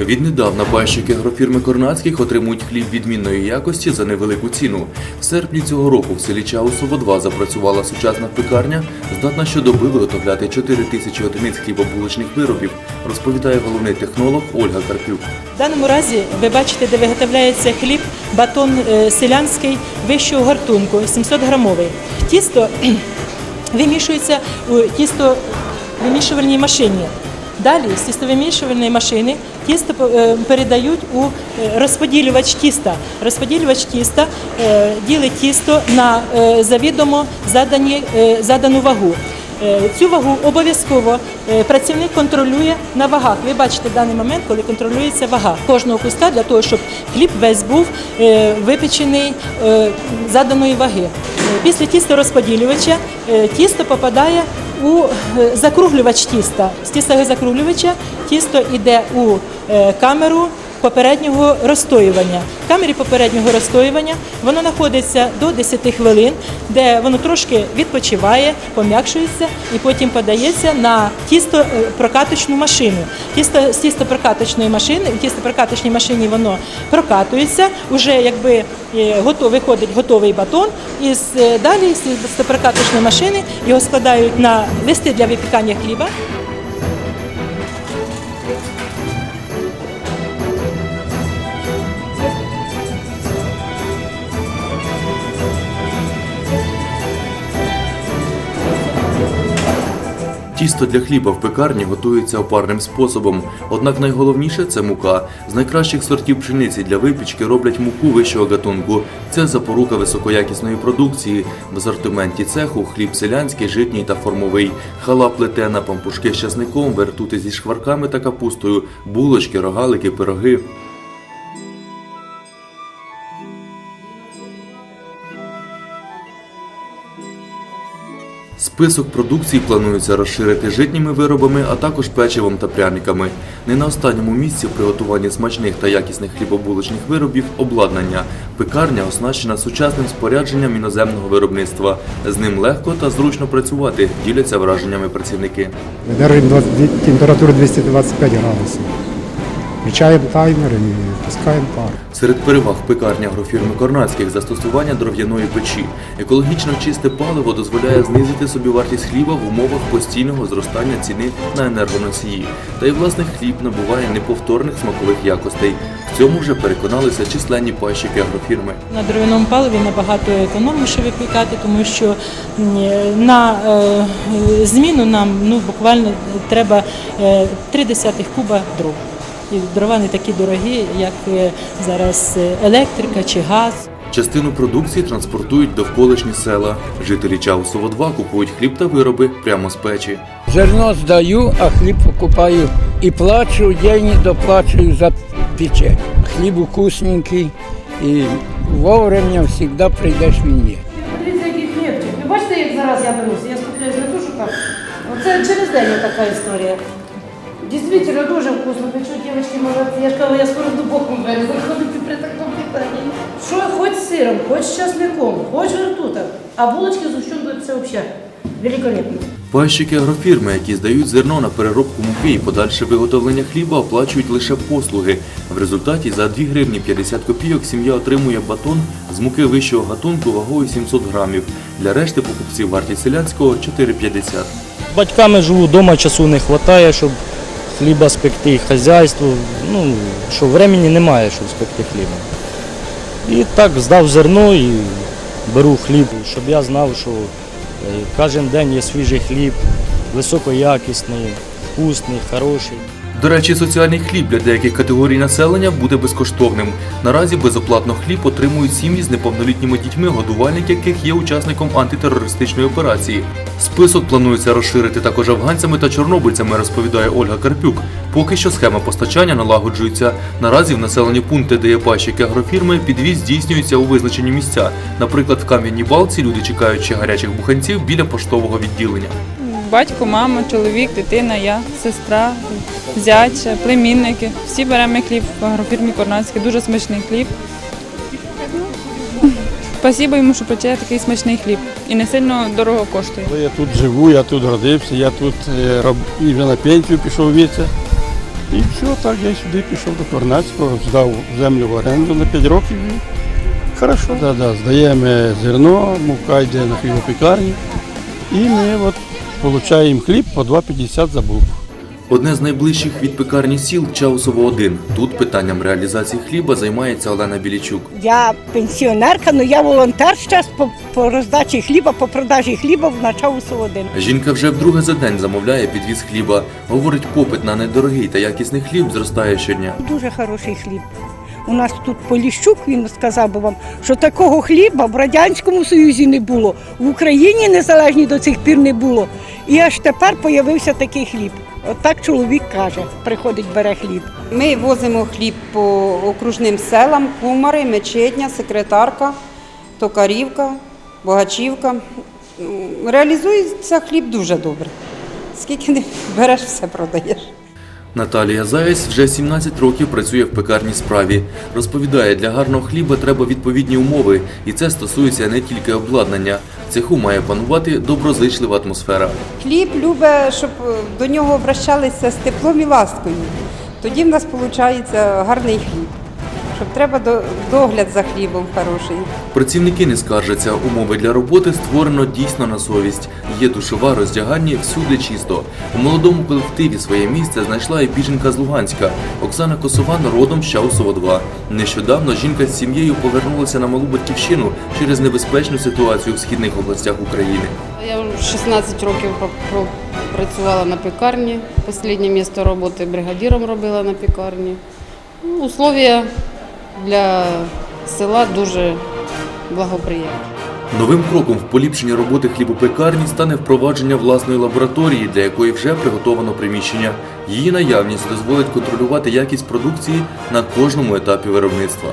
Віднедавна пайщики агрофірми Корнацьких отримують хліб відмінної якості за невелику ціну. В серпні цього року в селі Чаусово 2 запрацювала сучасна пекарня, здатна щодоби виготовляти 4 тисячі одиниць хлібобулочних виробів, розповідає головний технолог Ольга Карпюк. В даному разі ви бачите, де виготовляється хліб, батон е, селянський вищого гартунку, 700 грамовий. Тісто вимішується у тістовимішувальній машині. Далі з тістовимішувальної машини тісто е, передають у е, розподілювач тіста. Розподілювач тіста е, ділить тісто на завідомо задані, задану вагу. Цю вагу обов'язково працівник контролює на вагах. Ви бачите даний момент, коли контролюється вага кожного куска для того, щоб хліб весь був випечений заданої ваги. Після тісторозподілювача тісто попадає у закруглювач тіста. З тістозакруглювача тісто йде у камеру попереднього розстоювання. В камері попереднього розстоювання воно знаходиться до 10 хвилин, де воно трошки відпочиває, пом'якшується і потім подається на тісто е, машину. Тісто з тістопрокаточної машини, у тістопрокаточній машині воно прокатується, вже якби е, готовий виходить готовий батон, і е, далі з тістопрокаточної машини його складають на листи для випікання хліба. Тісто для хліба в пекарні готується опарним способом. Однак найголовніше це мука. З найкращих сортів пшениці для випічки роблять муку вищого гатунку. Це запорука високоякісної продукції. В асортименті цеху хліб селянський, житній та формовий, хала плетена, пампушки з часником, вертути зі шкварками та капустою, булочки, рогалики, пироги. Список продукції планується розширити житніми виробами, а також печивом та пряниками. Не на останньому місці в приготуванні смачних та якісних хлібобулочних виробів обладнання. Пекарня оснащена сучасним спорядженням іноземного виробництва. З ним легко та зручно працювати, діляться враженнями працівники. Держимо 20 температуру 225 градусів. Включаємо таймер і пускаємо пар. Серед переваг пекарні агрофірми Корнацьких застосування дров'яної печі. Екологічно чисте паливо дозволяє знизити собівартість хліба в умовах постійного зростання ціни на енергоносії. Та й власне хліб набуває неповторних смакових якостей. В цьому вже переконалися численні пайщики агрофірми. На дров'яному паливі набагато економніше випікати, тому що на е, зміну нам ну, буквально треба е, три десятих куба дров. І дрова не такі дорогі, як е, зараз е, електрика чи газ. Частину продукції транспортують довколишні села. Жителі Чаусово 2 купують хліб та вироби прямо з печі. Зерно здаю, а хліб покупаю. І плачу, деньги доплачую за печень. Хліб вкусненький і вовремя завжди прийдеш він є. Подивіться, який хлібчик. Ви бачите, як зараз я беруся? Я скупляюсь не то, що так. Оце через день така історія. Дійсно, дуже вкусно. Я ж кажу, я скоро до боку беру. Заходити при такому питанні. Що хоч з сиром, хоч з часником, хоч ртутом. А булочки з ущом це взагалі великолепно. Пайщики агрофірми, які здають зерно на переробку муки і подальше виготовлення хліба, оплачують лише послуги. В результаті за 2 гривні 50 копійок сім'я отримує батон з муки вищого гатунку вагою 700 грамів. Для решти покупців вартість селянського 4,50. Батьками живу, вдома часу не вистачає, щоб хліба спекти, хазяйство. Ну, що времени немає, щоб спекти хліба. І так здав зерно і беру хліб, щоб я знав, що е, кожен день є свіжий хліб, високоякісний, вкусний, хороший. До речі, соціальний хліб для деяких категорій населення буде безкоштовним. Наразі безоплатно хліб отримують сім'ї з неповнолітніми дітьми, годувальник яких є учасником антитерористичної операції. Список планується розширити також афганцями та чорнобильцями, розповідає Ольга Карпюк. Поки що схема постачання налагоджується. Наразі в населені пункти, де є пайщики агрофірми, підвіз здійснюється у визначені місця. Наприклад, в Кам'яній Балці люди чекають ще гарячих буханців біля поштового відділення. Батько, мама, чоловік, дитина, я, сестра, зять, племінники. Всі беремо хліб в агрофірмі Корнацький, дуже смачний хліб. Спасибо йому, що пече такий смачний хліб і не сильно дорого коштує. Я тут живу, я тут родився, я тут е, і вже на пенсію пішов віце. І все, так я сюди пішов до Корнацького, здав землю в оренду на 5 років. Хорошо, да, да, здаємо зерно, мука йде на хлібопікарні. І ми от отримуємо хліб по 2,50 за булку. Одне з найближчих від пекарні сіл Чаусово 1 Тут питанням реалізації хліба займається Олена Білічук. Я пенсіонерка, але я волонтер зараз по, по роздачі хліба, по продажі хліба в Начаусу один. Жінка вже вдруге за день замовляє підвіз хліба. Говорить, попит на недорогий та якісний хліб зростає щодня. Дуже хороший хліб. У нас тут Поліщук, він сказав би вам, що такого хліба в Радянському Союзі не було, в Україні незалежній до цих пір не було. І аж тепер з'явився такий хліб. От так чоловік каже, приходить, бере хліб. Ми возимо хліб по окружним селам, Кумари, Мечетня, Секретарка, Токарівка, Богачівка. Реалізується хліб дуже добре. Скільки не береш, все продаєш. Наталія Заєць вже 17 років працює в пекарній справі. Розповідає, для гарного хліба треба відповідні умови, і це стосується не тільки обладнання. В цеху має панувати доброзичлива атмосфера. Хліб любить, щоб до нього обращалися з теплом і ласкою. Тоді в нас виходить гарний хліб. Щоб треба до- догляд за хлібом хороший. Працівники не скаржаться. Умови для роботи створено дійсно на совість. Є душова, роздягальні, всюди чисто. У молодому колективі своє місце знайшла і біженка з Луганська. Оксана Косован родом з Чаусова 2. Нещодавно жінка з сім'єю повернулася на малу батьківщину через небезпечну ситуацію в східних областях України. Я вже 16 років працювала на пекарні. Останнє місце роботи бригадіром робила на пекарні. Ну, Условия для села дуже благоприємно. Новим кроком в поліпшенні роботи хлібопекарні стане впровадження власної лабораторії, для якої вже приготовано приміщення. Її наявність дозволить контролювати якість продукції на кожному етапі виробництва.